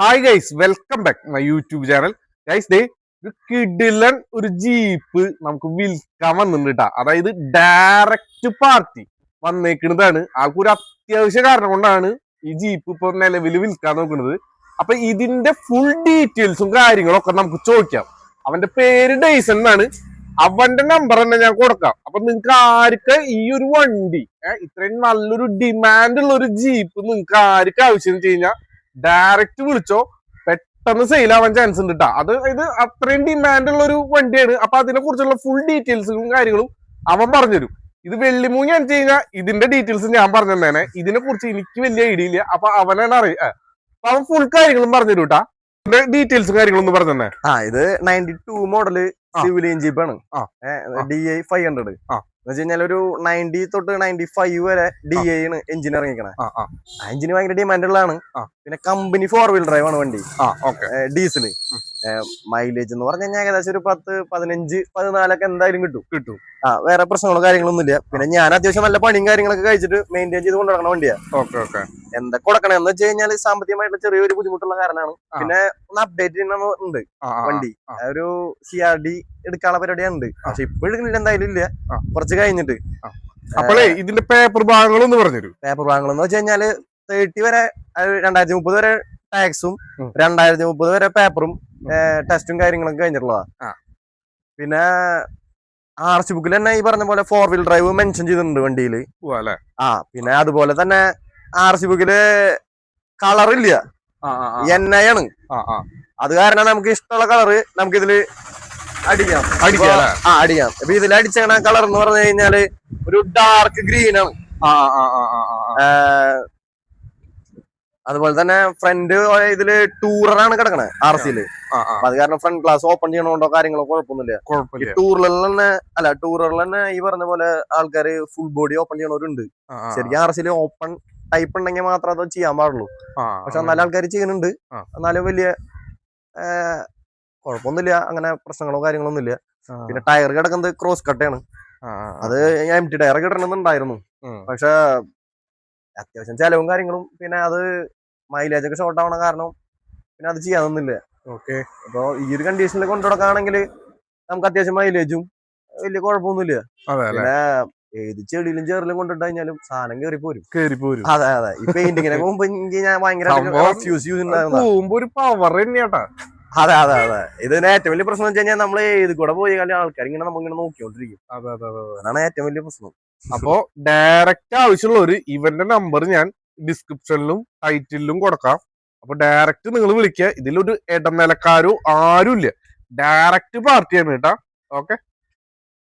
Hi guys welcome back my YouTube channel guys ദേ ഒരു കിഡിലൻ ഒരു ജീപ്പ് നമുക്ക് വിൽക്കാൻ വന്നിട്ടുണ്ട് അതായത് ഡയറക്റ്റ് പാർട്ടി വന്നേക്കുന്നതാണ്. ആൾക്ക് ഒരു അത്യാവശ്യ കാരണം കൊണ്ടാണ് ഈ ജീപ്പ് ഇപ്പൊ നിലവിൽ വിൽക്കാൻ നോക്കുന്നത്. അപ്പൊ ഇതിന്റെ ഫുൾ ഡീറ്റെയിൽസും കാര്യങ്ങളും ഒക്കെ നമുക്ക് ചോദിക്കാം. അവന്റെ പേര് ഡേയ്സൺ എന്നാണ്. അവന്റെ നമ്പർ തന്നെ ഞാൻ കൊടുക്കാം. അപ്പൊ നിങ്ങൾക്ക് ആർക്ക് ഈ ഒരു വണ്ടി ഇത്രയും നല്ലൊരു ഡിമാൻഡ് ഉള്ള ഒരു ജീപ്പ് നിങ്ങൾക്ക് ആർക്ക് ആവശ്യം വെച്ച് കഴിഞ്ഞാൽ ഡയറക്റ്റ് വിളിച്ചോ പെട്ടെന്ന് സെയിൽ ആവാൻ ചാൻസ് ഉണ്ട് കേട്ടോ അത് ഇത് അത്രയും ഡിമാൻഡ് ഉള്ള ഒരു വണ്ടിയാണ്. അപ്പൊ അതിനെ കുറിച്ചുള്ള ഫുൾ ഡീറ്റെയിൽസും കാര്യങ്ങളും അവൻ പറഞ്ഞുതരും. ഇത് വെള്ളിമൂങ്ങി വെച്ച് കഴിഞ്ഞാൽ ഇതിന്റെ ഡീറ്റെയിൽസ് ഞാൻ പറഞ്ഞു തന്നേനെ ഇതിനെ കുറിച്ച് എനിക്ക് വലിയ ഐഡിയ ഇല്ല. അപ്പൊ അവനാണ് അറിയ അപ്പൊ അവൻ ഫുൾ കാര്യങ്ങളും പറഞ്ഞു തരും കേട്ടാ ഇതിന്റെ ഡീറ്റെയിൽസും കാര്യങ്ങളും ഒന്ന് പറഞ്ഞു തന്നെ ആ ഇത് നയന്റി ടു മോഡൽ സിവിൽ എഞ്ചിപ്പാണ്. ഡി ഐ ഫൈവ് ഹൺഡ്രഡ് ആ. എന്ന് വെച്ച് കഴിഞ്ഞാൽ ഒരു നയന്റി തൊട്ട് നയന്റി ഫൈവ് വരെ ഡി ആണ് എഞ്ചിൻ ഇറങ്ങിക്കണേ ആ എഞ്ചിന് ഭയങ്കര ഡിമാൻഡ് ഉള്ളതാണ്. പിന്നെ കമ്പനി ഫോർ വീൽ ഡ്രൈവ് ആണ് വണ്ടി. ഡീസൽ മൈലേജ് എന്ന് പറഞ്ഞു കഴിഞ്ഞാൽ ഏകദേശം ഒരു പത്ത് പതിനഞ്ച് പതിനാലൊക്കെ എന്തായാലും കിട്ടും. കിട്ടും. ആ വേറെ പ്രശ്നങ്ങളോ കാര്യങ്ങളൊന്നും ഇല്ല പിന്നെ ഞാൻ അത്യാവശ്യം നല്ല പണിയും കാര്യങ്ങളൊക്കെ കഴിച്ചിട്ട് മെയിന്റെയിൻ ചെയ്ത് കൊണ്ടുനടക്കണ വണ്ടിയാ. Okay okay. എന്തൊക്കെ കൊടുക്കണം എന്ന് വെച്ച് കഴിഞ്ഞാൽ സാമ്പത്തികമായിട്ടുള്ള ചെറിയൊരു ബുദ്ധിമുട്ടുള്ള കാരണമാണ്. പിന്നെ ഒന്ന് അപ്ഡേറ്റ് ചെയ്യണമെന്നുണ്ട് വണ്ടി. ആ. ഒരു സി ആർ ഡി എടുക്കാനുള്ള പരിപാടിയുണ്ട് പക്ഷെ ഇപ്പോഴും എന്തായാലും ഇല്ല. കുറച്ച് കഴിഞ്ഞിട്ട്. അപ്പോഴേ ഇതിന്റെ പേപ്പർ ഭാഗങ്ങളൊന്ന് പറഞ്ഞുതരും. പേപ്പർ ഭാഗങ്ങൾ എന്ന് വെച്ച് കഴിഞ്ഞാൽ തേർട്ടി വരെ രണ്ടായിരത്തി മുപ്പത് വരെ ടാക്സും. രണ്ടായിരത്തി മുപ്പത് വരെ പേപ്പറും ടെസ്റ്റും കാര്യങ്ങളൊക്കെ കഴിഞ്ഞിട്ടുള്ളതാ. പിന്നെ ആർ സി ബുക്കിൽ തന്നെ ഈ പറഞ്ഞ പോലെ ഫോർ വീൽ ഡ്രൈവ് മെൻഷൻ ചെയ്തിട്ടുണ്ട് വണ്ടിയിൽ ആ പിന്നെ അതുപോലെ തന്നെ ആർ സി ബുക്കിൽ ആ. എൻ ഐ ആണ്. അത് കാരണം നമുക്ക് ഇഷ്ടമുള്ള കളറ് നമുക്ക് ഇതിൽ അടിക്കാം അടിക്കാം ആ അടിക്കാം. ഇപ്പൊ ഇതിൽ അടിച്ചണ കളർ എന്ന് പറഞ്ഞു കഴിഞ്ഞാൽ ഒരു ഡാർക്ക് ഗ്രീൻ ആണ്. അതുപോലെ തന്നെ ഫ്രണ്ട് ഇതിൽ ടൂറാണ് കിടക്കണേ ആർ സിയിൽ അത് കാരണം ഫ്രണ്ട് ക്ലാസ് ഓപ്പൺ ചെയ്യണോണ്ടോ കാര്യങ്ങളോ കുഴപ്പമൊന്നുമില്ല. ടൂറിൽ തന്നെ അല്ല ടൂററിൽ തന്നെ ഈ പറഞ്ഞ പോലെ ആൾക്കാര് ഫുൾ ബോഡി ഓപ്പൺ ചെയ്യണവരുണ്ട്. ശരിക്കും ആർ സിയിൽ ഓപ്പൺ ടൈപ്പ് ഉണ്ടെങ്കിൽ മാത്രമേ അത് ചെയ്യാൻ പാടുള്ളൂ. പക്ഷെ എന്നാലും ആൾക്കാർ ചെയ്യുന്നുണ്ട്. എന്നാലും വലിയ കുഴപ്പമൊന്നുമില്ല. അങ്ങനെ പ്രശ്നങ്ങളോ കാര്യങ്ങളോ ഒന്നുമില്ല. ആ, പിന്നെ ടയർ കിടക്കുന്നത് ക്രോസ് കട്ടയാണ് അത് ഞാൻ എം ടി ടയർ കിട്ടണമെന്നുണ്ടായിരുന്നു. പക്ഷെ അത്യാവശ്യം ചെലവും കാര്യങ്ങളും പിന്നെ അത് മൈലേജ് ഒക്കെ ഷോർട്ട് ആവണ കാരണം പിന്നെ അത് ചെയ്യാനൊന്നുമില്ല ഓക്കെ അപ്പൊ ഈ ഒരു കണ്ടീഷനിൽ കൊണ്ടുനടക്കുകയാണെങ്കിൽ നമുക്ക് അത്യാവശ്യം മൈലേജും വലിയ കുഴപ്പമൊന്നുമില്ല പിന്നെ ഏത് ചെടിയിലും ചേറിലും കൊണ്ടിട്ട് കഴിഞ്ഞാലും സാധനം കേറി പോരും കേറി പോരും. അതെ അതെ. ഈ പെയിന്റിങ്ങിനെ മുമ്പ് എനിക്ക് ഞാൻ ഭയങ്കര പോകുമ്പോ ഒരു പവർ തന്നെയാട്ടാ. അതെ അതെ അതെ. ഇതിന് ഏറ്റവും വലിയ പ്രശ്നം വെച്ച് കഴിഞ്ഞാൽ നമ്മൾ ഏത് കൂടെ പോയി കഴിഞ്ഞാൽ ആൾക്കാർ ഇങ്ങനെ നമ്മളിങ്ങനെ നോക്കിക്കൊണ്ടിരിക്കും. അതെ അതെ അതെ അതാണ് ഏറ്റവും വലിയ പ്രശ്നം. അപ്പോ ഡയറക്റ്റ് ആവശ്യമുള്ള ഒരു ഇവന്റെ നമ്പർ ഞാൻ ഡിസ്ക്രിപ്ഷനിലും ടൈറ്റിലും കൊടുക്കാം. അപ്പൊ ഡയറക്റ്റ് നിങ്ങൾ വിളിക്കുക. ഇതിലൊരു ഇടനിലക്കാരോ ആരും ഇല്ല ഡയറക്റ്റ് പാർട്ടിയാണ് കേട്ടാ. ഓക്കെ